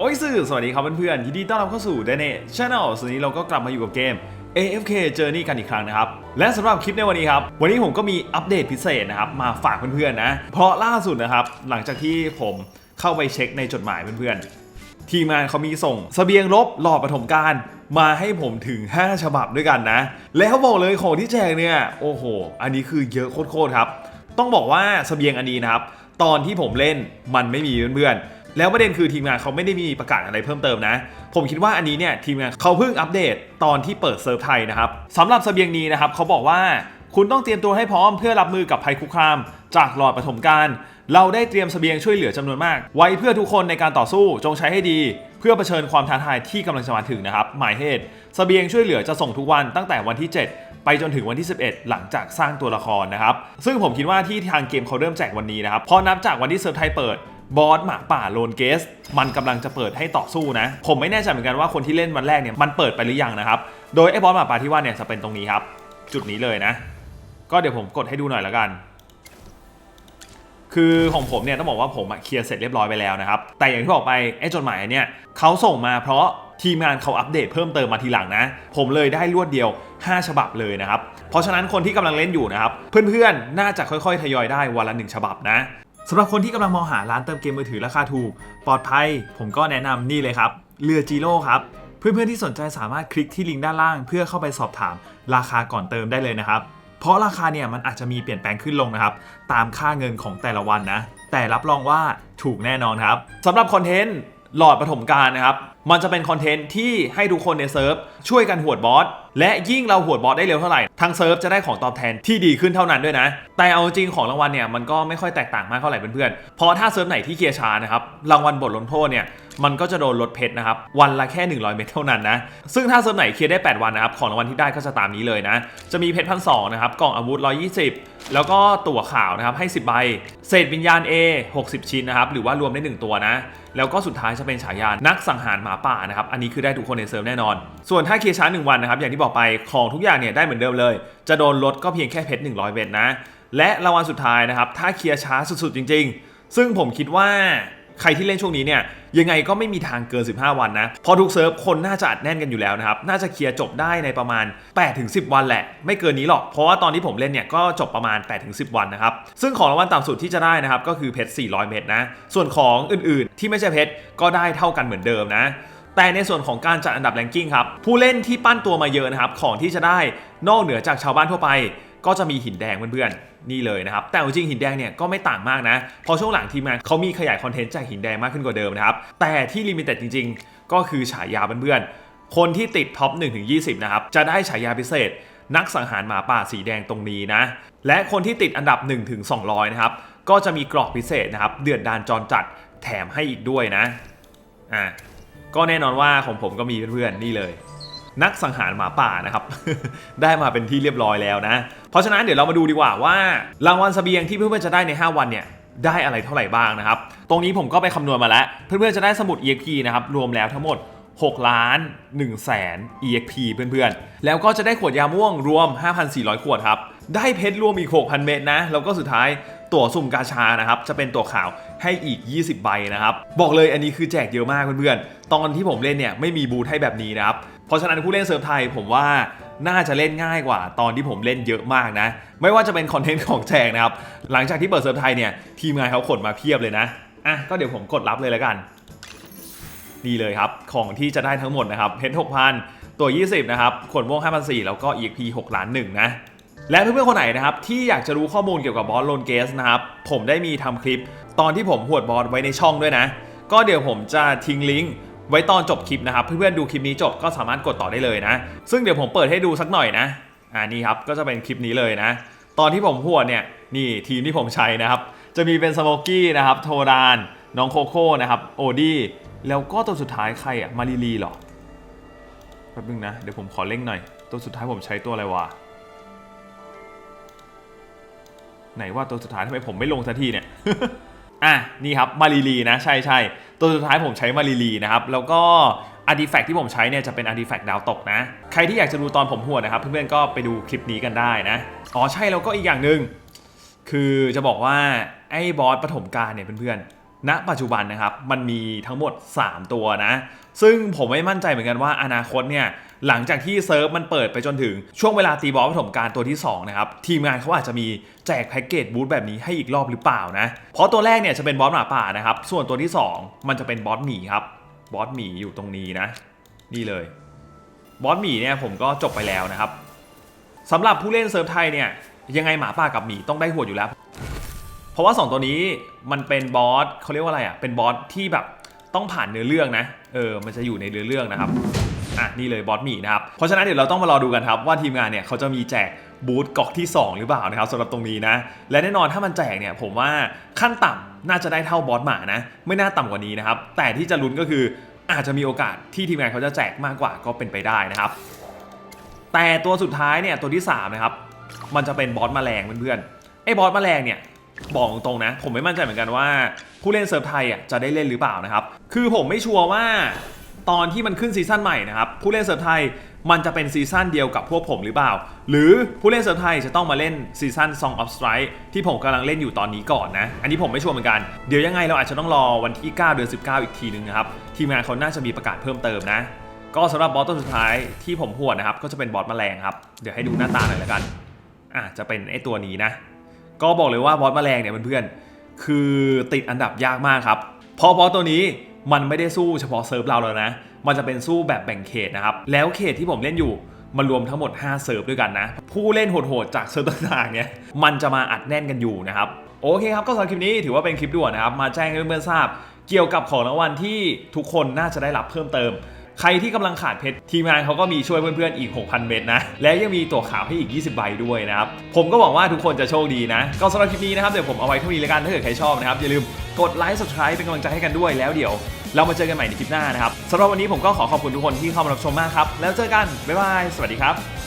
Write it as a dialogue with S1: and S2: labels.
S1: โอ้ยสื่อสวัสดีครับเพื่อนๆยินดีต้อนรับเข้าสู่ d a n e Channel ส่วนนี้เราก็กลับมาอยู่กับเกม AFK Journey กันอีกครั้งนะครับ และสำหรับคลิปในวันนี้ครับ วันนี้ผมก็มีอัปเดตพิเศษนะครับมาฝากเพื่อนๆนะ เพราะล่าสุดนะครับ หลังจากที่ผมเข้าไปเช็คในจดหมายเพื่อนๆ ทีมงานเขามีส่งสเสบียงลบหล่อปฐมการมาให้ผมถึง 5 ฉบับด้วยกันนะ แล้วบอกเลยของที่แจกเนี่ยโอ้โห อันนี้คือเยอะโคตรๆครับ ต้องบอกว่าสเสบียงอันนี้นะครับตอนที่ผมเล่นมันไม่มีเพื่อนๆ แล้วประเด็นคือทีมงานเขาไม่ได้มีประกาศอะไรเพิ่มเติมนะ ผมคิดว่าอันนี้เนี่ยทีมงานเขาเพิ่งอัปเดตตอนที่เปิดเซิร์ฟไทยนะครับสำหรับเสบียงนี้นะครับเขาบอกว่าคุณต้องเตรียมตัวให้พร้อมเพื่อรับมือกับภัยคุกคาม จากหลอดปฐมการ เราได้เตรียมเสบียงช่วยเหลือจำนวนมาก ไว้เพื่อทุกคนในการต่อสู้จงใช้ให้ดี เพื่อเผชิญความท้าทายที่กำลังจะมาถึงนะครับหมายเหตุเสบียงช่วยเหลือจะส่งทุกวันตั้งแต่วันที่ 7ไปจนถึงวันที่ 11 หลังจากสร้างตัวละครนะครับ ซึ่งผมคิดว่าที่ทางเกมเขาเริ่มแจกวันนี้นะครับพราะนับจากวันที่เซิร์ฟไทยเปิด บอสหมาป่าโลนเกส มันกำลังจะเปิดให้ต่อสู้นะ ผมไม่แน่ใจเหมือนกันว่าคนที่เล่นวันแรกเนี่ยมันเปิดไปหรือยังนะครับ โดยไอ้บอสหมาป่าที่ว่าเนี่ยจะเป็นตรงนี้ครับ จุดนี้เลยนะ ก็เดี๋ยวผมกดให้ดูหน่อยแล้วกัน คือของผมเนี่ยต้องบอกว่าผมเคลียร์เสร็จเรียบร้อยไปแล้วนะครับแต่อย่างที่บอกไปไอ้จดหมายเนี่ยเขาส่งมาเพราะทีมงานเขาอัปเดตเพิ่มเติมมาทีหลังนะ ผมเลยได้รวดเดียว 5 ฉบับเลยนะครับ เพราะฉะนั้นคนที่กำลังเล่นอยู่นะครับ เพื่อนๆ น่าจะค่อยๆ ทยอยได้วันละหนึ่งฉบับนะ สำหรับคนที่กำลังมองหาร้านเติมเกมมือถือราคาถูก ปลอดภัย ผมก็แนะนำนี่เลยครับ เรือจีโร่ครับเพื่อนๆที่สนใจสามารถคลิกที่ลิงก์ด้านล่าง เพื่อเข้าไปสอบถามราคาก่อนเติมได้เลยนะครับ เพราะราคาเนี่ยมันอาจจะมีเปลี่ยนแปลงขึ้นลงนะครับ ตามค่าเงินของแต่ละวันนะ แต่รับรองว่าถูกแน่นอนครับสำหรับคอนเทนต์หลอดปฐมการนะครับ มันจะเป็นคอนเทนต์ที่ให้ทุกคนในเซิร์ฟช่วยกันหวดบอส และยิ่งเราหวดบอสได้เร็วเท่าไหร่ทางเซิร์ฟจะได้ของตอบแทนที่ดีขึ้นเท่านั้นด้วยนะ แต่เอาจริงของรางวัลเนี่ยมันก็ไม่ค่อยแตกต่างมากเท่าไหร่เพื่อนๆเพราะถ้าเซิร์ฟไหนที่เคลียร์ช้านะครับรางวัลบทลงโทษเนี่ยมันก็จะโดนลดเพชรนะครับวันละแค่ 100 เม็ดเท่านั้นนะซึ่งถ้าเซิร์ฟไหนเคลียร์ได้ 8 วันนะครับของรางวัลที่ได้ก็จะตามนี้เลยนะจะมีเพชรพันสองนะครับกล่องอาวุธ 120 แล้วก็ตั๋วขาวนะครับให้ 10 ใบ เศษวิญญาณ A 60 ชิ้นนะครับหรือว่ารวมได้ 1 ตัวนะแล้วก็สุดท้ายจะเป็นฉายานักสังหารหมาป่านะครับ อันนี้คือได้ทุกคนในเซิร์ฟแน่นอน ส่วนถ้าเคลียร์ช้า1วันนะครับ อย่างที่บอกไปของทุกอย่างเนี่ยได้เหมือนเดิมเลย จะโดนลดก็เพียงแค่เพชร100เวทนะ และรางวัลสุดท้ายนะครับ ถ้าเคลียร์ช้าสุดๆจริง ๆ ซึ่งผมคิดว่า ใครที่เล่นช่วงนี้เนี่ยยังไงก็ไม่มีทางเกิน 15 วันนะพอทุกเซิร์ฟคนน่าจะอัดแน่นกันอยู่แล้วนะครับน่าจะเคลียร์จบได้ในประมาณ 8-10 วันแหละ ไม่เกินนี้หรอก เพราะว่าตอนที่ผมเล่นเนี่ยก็จบประมาณ 8-10 วันนะครับซึ่งของรางวัลต่ำสุดที่จะได้นะครับก็คือเพชร400 เม็ดนะส่วนของอื่นๆ ที่ไม่ใช่เพชรก็ได้เท่ากันเหมือนเดิมนะแต่ในส่วนของการจัดอันดับแรงกิ้งครับผู้เล่นที่ปั้นตัวมาเยอะนะครับของที่จะได้นอกเหนือจากชาวบ้านทั่วไป ก็จะมีหินแดงเพื่อนๆนี่เลยนะครับ แต่จริงๆหินแดงเนี่ยก็ไม่ต่างมากนะ พอช่วงหลังทีมงานเขามีขยายคอนเทนต์จากหินแดงมากขึ้นกว่าเดิมนะครับ แต่ที่ลิมิเต็ดจริง ๆ ก็คือฉายาเพื่อนๆ คนที่ติดท็อป1-20นะครับ จะได้ฉายาพิเศษ นักสังหารหมาป่าสีแดงตรงนี้นะ และคนที่ติดอันดับ1-200นะครับ ก็จะมีกรอกพิเศษนะครับ เดือดดานจรจัดแถมให้อีกด้วยนะ อ่าก็แน่นอนว่าของผมก็มีเพื่อนๆ นี่เลย นักสังหารหมาป่านะครับ ได้มาเป็นที่เรียบร้อยแล้วนะ เพราะฉะนั้นเดี๋ยวเรามาดูดีกว่าว่ารางวัลเสบียงที่เพื่อนๆจะได้ใน 5 วันเนี่ยได้อะไรเท่าไหร่บ้างนะครับ ตรงนี้ผมก็ไปคำนวณมาแล้ว เพื่อนๆจะได้สมุด EXP นะครับรวมแล้วทั้งหมด6ล้าน1แสน EXP เพื่อนๆ แล้วก็จะได้ขวดยาม่วงรวม 5,400 ขวดครับ ได้เพชรรวมอีก 6,000 เม็ดนะ แล้วก็สุดท้าย ตั๋วสุ่มกาชานะครับจะเป็นตั๋วขาวให้อีก 20 ใบนะครับ บอกเลยอันนี้คือแจกเยอะมากเพื่อนๆ ตอนที่ผมเล่นเนี่ยไม่มีบูธให้แบบนี้นะครับ เพราะฉะนั้นผู้เล่นเซิร์ฟไทยผมว่าน่าจะเล่นง่ายกว่าตอนที่ผมเล่นเยอะมากนะ ไม่ว่าจะเป็นคอนเทนต์ของแจกนะครับ หลังจากที่เปิดเซิร์ฟไทยเนี่ยทีมงานเขาขนมาเพียบเลยนะ อะก็เดี๋ยวผมกดรับเลยแล้วกัน นี่เลยครับของที่จะได้ทั้งหมดนะครับเพชร6,000 ตัว 20 นะครับขวดม่วง5,400แล้วก็ EXP 6ล้านหนึ่งนะ และเพื่อนๆคนไหนนะครับที่อยากจะรู้ข้อมูลเกี่ยวกับบอสโลนเกสนะครับผมได้มีทำคลิป ตอนที่ผมหวดบอสไว้ในช่องด้วยนะ ก็เดี๋ยวผมจะทิ้งลิงก์ไว้ตอนจบคลิปนะครับเพื่อนๆดูคลิปนี้จบก็สามารถกดต่อได้เลยนะ ซึ่งเดี๋ยวผมเปิดให้ดูสักหน่อยนะอ่านี่ครับก็จะเป็นคลิปนี้เลยนะ ตอนที่ผมหวดเนี่ยนี่ทีมที่ผมใช้นะครับ จะมีเป็นสโมกี้นะครับโทดานน้องโคโค่นะครับโอดี้แล้วก็ตัวสุดท้ายใครอะมารีลีหรอแป๊บนึงนะเดี๋ยวผมขอเล่งหน่อย ตัวสุดท้ายผมใช้ตัวอะไรวะ ไหนว่าตัวสุดท้ายทำไมผมไม่ลงสักทีเนี่ยอะนี่ครับมารีลีนะใช่ใช่ตัวสุดท้ายผมใช้มารีลีนะครับแล้วก็อาร์ติแฟกที่ผมใช้เนี่ยจะเป็นอาร์ติแฟกดาวตกนะใครที่อยากจะดูตอนผมหัวนะครับเพื่อนๆก็ไปดูคลิปนี้กันได้นะอ๋อใช่แล้วก็อีกอย่างหนึ่งคือจะบอกว่าไอ้บอสปฐมกาลเนี่ยเพื่อนๆณปัจจุบันนะครับมันมีทั้งหมด 3 ตัวนะ ซึ่งผมไม่มั่นใจเหมือนกันว่าอนาคตเนี่ย หลังจากที่เซิร์ฟมันเปิดไปจนถึงช่วงเวลาตีบอลปฐมการตัวที่2นะครับทีมงานเขาอาจจะมีแจกแพ็กเกจบูธแบบนี้ให้อีกรอบหรือเปล่านะ เพราะตัวแรกเนี่ยจะเป็นบอสหมาป่านะครับส่วนตัวที่ 2 มันจะเป็นบอสหมีครับบอสหมีอยู่ตรงนี้นะ นี่เลยบอสหมีเนี่ยผมก็จบไปแล้วนะครับสำหรับผู้เล่นเซิร์ฟไทยเนี่ยยังไงหมาป่ากับหมีต้องได้หัวอยู่แล้ว เพราะว่า 2 ตัวนี้มันเป็นบอสเขาเรียกว่าอะไรอะเป็นบอสที่แบบ ต้องผ่านเนื้อเรื่องนะ เออ มันจะอยู่ในเนื้อเรื่องนะครับ อะ นี่เลยบอสหมีนะครับ เพราะฉะนั้นเดี๋ยวเราต้องมารอดูกันครับ ว่าทีมงานเนี่ยเขาจะมีแจกบูธกอกที่ 2 หรือเปล่านะครับสำหรับตรงนี้นะ และแน่นอนถ้ามันแจกเนี่ยผมว่าขั้นต่ำน่าจะได้เท่าบอสหมานะ ไม่น่าต่ำกว่านี้นะครับ แต่ที่จะลุ้นก็คืออาจจะมีโอกาสที่ทีมงานเขาจะแจกมากกว่าก็เป็นไปได้นะครับ แต่ตัวสุดท้ายเนี่ยตัวที่3นะครับมันจะเป็นบอสแมลงเพื่อนๆไอ้บอสแมลงเนี่ย บอกตรงๆนะ ผมไม่มั่นใจเหมือนกันว่า ผู้เล่นเซิร์ฟไทยอะจะได้เล่นหรือเปล่านะครับ คือผมไม่ชัวร์ว่าตอนที่มันขึ้นซีซั่นใหม่นะครับ ผู้เล่นเซิร์ฟไทยมันจะเป็นซีซั่นเดียวกับพวกผมหรือเปล่า หรือผู้เล่นเซิร์ฟไทยจะต้องมาเล่นซีซั่น Song of Strike ที่ผมกำลังเล่นอยู่ตอนนี้ก่อนนะ อันนี้ผมไม่ชัวร์เหมือนกัน เดี๋ยวยังไงเราอาจจะต้องรอวันที่ 9 เดือน 19 อีกทีนึงนะครับ ทีมงานเขาน่าจะมีประกาศเพิ่มเติมนะ ก็สำหรับบอสตัวสุดท้ายที่ผมหวดนะครับ ก็จะเป็นบอสแมลงครับ เดี๋ยวให้ดูหน้าตาหน่อยละกัน อะจะเป็นไอ้ตัวนี้นะ ก็บอกเลยว่าบอสแมลงเนี่ยเพื่อนๆคือติดอันดับยากมากครับ เพราะบอสตัวนี้มันไม่ได้สู้เฉพาะเซิร์ฟเราแล้วนะ มันจะเป็นสู้แบบแบ่งเขตนะครับ แล้วเขตที่ผมเล่นอยู่มันรวมทั้งหมด 5 เซิร์ฟด้วยกันนะ ผู้เล่นโหดๆจากเซิร์ฟต่างๆเนี่ยมันจะมาอัดแน่นกันอยู่นะครับ โอเคครับ ก็สำหรับคลิปนี้ถือว่าเป็นคลิปด่วนนะครับ มาแจ้งให้เพื่อนๆทราบ เกี่ยวกับของรางวัลที่ทุกคนน่าจะได้รับเพิ่มเติม ใครที่กำลังขาดเพชรทีมงานเขาก็มีช่วยเพื่อนๆอีก 6,000 เม็ดนะ และยังมีตัวขาวให้อีก 20 ใบด้วยนะครับ ผมก็หวังว่าทุกคนจะโชคดีนะ ก็สำหรับคลิปนี้นะครับเดี๋ยวผมเอาไว้เท่านี้แล้วกันถ้าเกิดใครชอบนะครับ อย่าลืมกดไลค์ subscribe เป็นกำลังใจให้กันด้วยแล้วเดี๋ยว เรามาเจอกันใหม่ในคลิปหน้านะครับสำหรับวันนี้ผมก็ขอขอบคุณทุกคนที่เข้ามารับชมมากครับแล้วเจอกันบ๊ายบายสวัสดีครับ